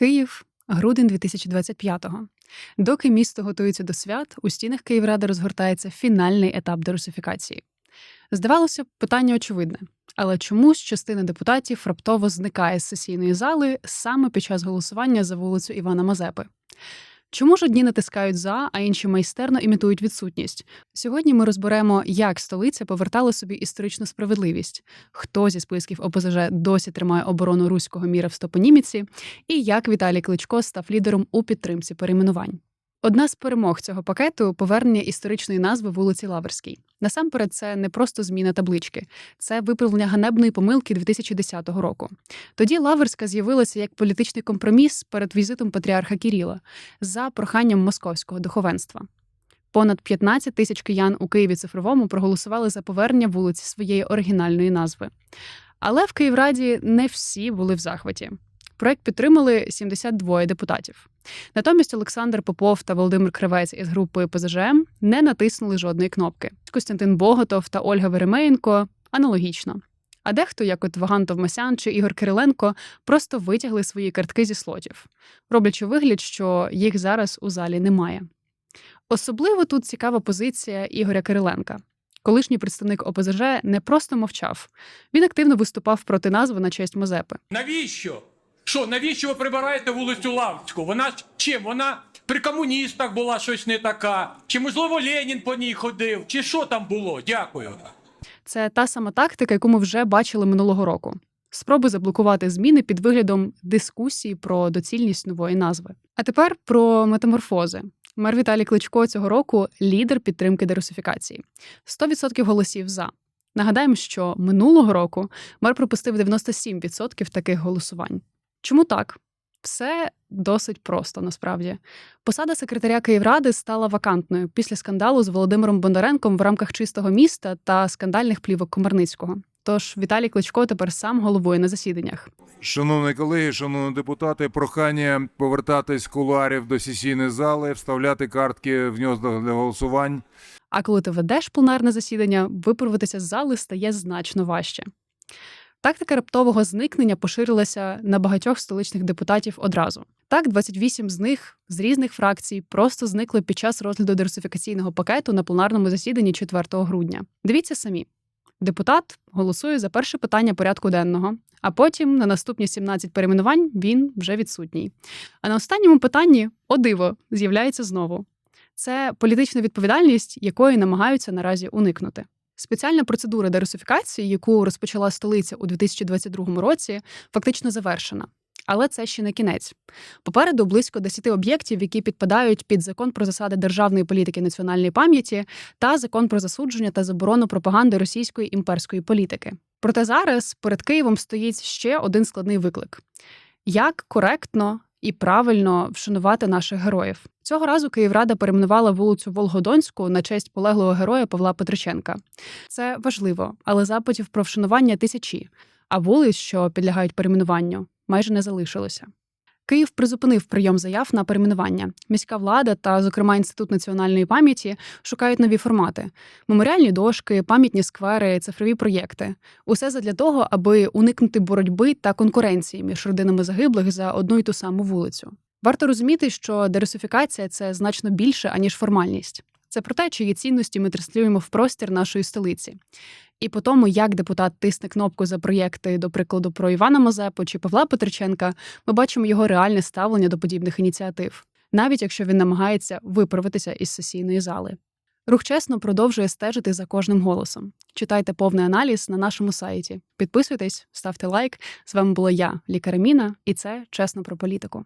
Київ, грудень 2025-го. Доки місто готується до свят, у стінах Київради розгортається фінальний етап дерусифікації. Здавалося питання очевидне, але чомусь частина депутатів раптово зникає з сесійної зали саме під час голосування за вулицю Івана Мазепи. Чому ж одні натискають за, а інші майстерно імітують відсутність? Сьогодні ми розберемо, як столиця повертала собі історичну справедливість, хто зі списків ОПЗЖ досі тримає оборону руського міра в стопоніміці, і як Віталій Кличко став лідером у підтримці перейменувань. Одна з перемог цього пакету повернення історичної назви вулиці Лаврській. Насамперед, це не просто зміна таблички, це виправлення ганебної помилки 2010 року. Тоді Лаврська з'явилася як політичний компроміс перед візитом патріарха Кіріла за проханням московського духовенства. Понад 15 тисяч киян у Києві цифровому проголосували за повернення вулиці своєї оригінальної назви. Але в Київраді не всі були в захваті. Проект підтримали 72 депутатів. Натомість Олександр Попов та Володимир Кривець із групи ПЗЖМ не натиснули жодної кнопки. Костянтин Боготов та Ольга Веремеєнко аналогічно. А дехто, як от Ваган Товмасян чи Ігор Кириленко, просто витягли свої картки зі слотів, роблячи вигляд, що їх зараз у залі немає. Особливо тут цікава позиція Ігоря Кириленка. Колишній представник ОПЗЖ не просто мовчав, він активно виступав проти назви на честь Мазепи. Навіщо? Що, навіщо ви прибираєте вулицю Лавську? Вона чим? Вона при комуністах була щось не така. Чи можливо Ленін по ній ходив? Чи що там було? Дякую. Це та сама тактика, яку ми вже бачили минулого року. Спроби заблокувати зміни під виглядом дискусії про доцільність нової назви. А тепер про метаморфози. Мер Віталій Кличко цього року лідер підтримки дерусифікації. 100% голосів за. Нагадаємо, що минулого року мер пропустив 97% таких голосувань. Чому так? Все досить просто насправді. Посада секретаря Київради стала вакантною після скандалу з Володимиром Бондаренком в рамках чистого міста та скандальних плівок Комарницького. Тож Віталій Кличко тепер сам головує на засіданнях. Шановні колеги, шановні депутати, прохання повертатись кулуарів до сесійної зали, вставляти картки в нього для голосувань. А коли ти ведеш пленарне засідання, виправитися з зали стає значно важче. Тактика раптового зникнення поширилася на багатьох столичних депутатів одразу. Так, 28 з них з різних фракцій просто зникли під час розгляду дерусифікаційного пакету на пленарному засіданні 4 грудня. Дивіться самі. Депутат голосує за перше питання порядку денного, а потім на наступні 17 перейменувань він вже відсутній. А на останньому питанні, о диво, з'являється знову. Це політична відповідальність, якої намагаються наразі уникнути. Спеціальна процедура дерусифікації, яку розпочала столиця у 2022 році, фактично завершена. Але це ще не кінець. Попереду близько 10 об'єктів, які підпадають під закон про засади державної політики національної пам'яті та закон про засудження та заборону пропаганди російської імперської політики. Проте зараз перед Києвом стоїть ще один складний виклик: як коректно і правильно вшанувати наших героїв. Цього разу Київрада перейменувала вулицю Волгодонську на честь полеглого героя Павла Петриченка. Це важливо, але запитів про вшанування тисячі, а вулиць, що підлягають перейменуванню, майже не залишилося. Київ призупинив прийом заяв на перейменування. Міська влада та, зокрема, інститут національної пам'яті шукають нові формати: меморіальні дошки, пам'ятні сквери, цифрові проєкти. Усе задля того, аби уникнути боротьби та конкуренції між родинами загиблих за одну й ту саму вулицю. Варто розуміти, що дерусифікація це значно більше аніж формальність. Це про те, чиї цінності ми транслюємо в простір нашої столиці. І по тому, як депутат тисне кнопку за проєкти, до прикладу, про Івана Мазепу чи Павла Петриченка, ми бачимо його реальне ставлення до подібних ініціатив, навіть якщо він намагається виправитися із сесійної зали. Рух чесно продовжує стежити за кожним голосом. Читайте повний аналіз на нашому сайті. Підписуйтесь, ставте лайк. З вами була я, лікар Міна, і це чесно про політику.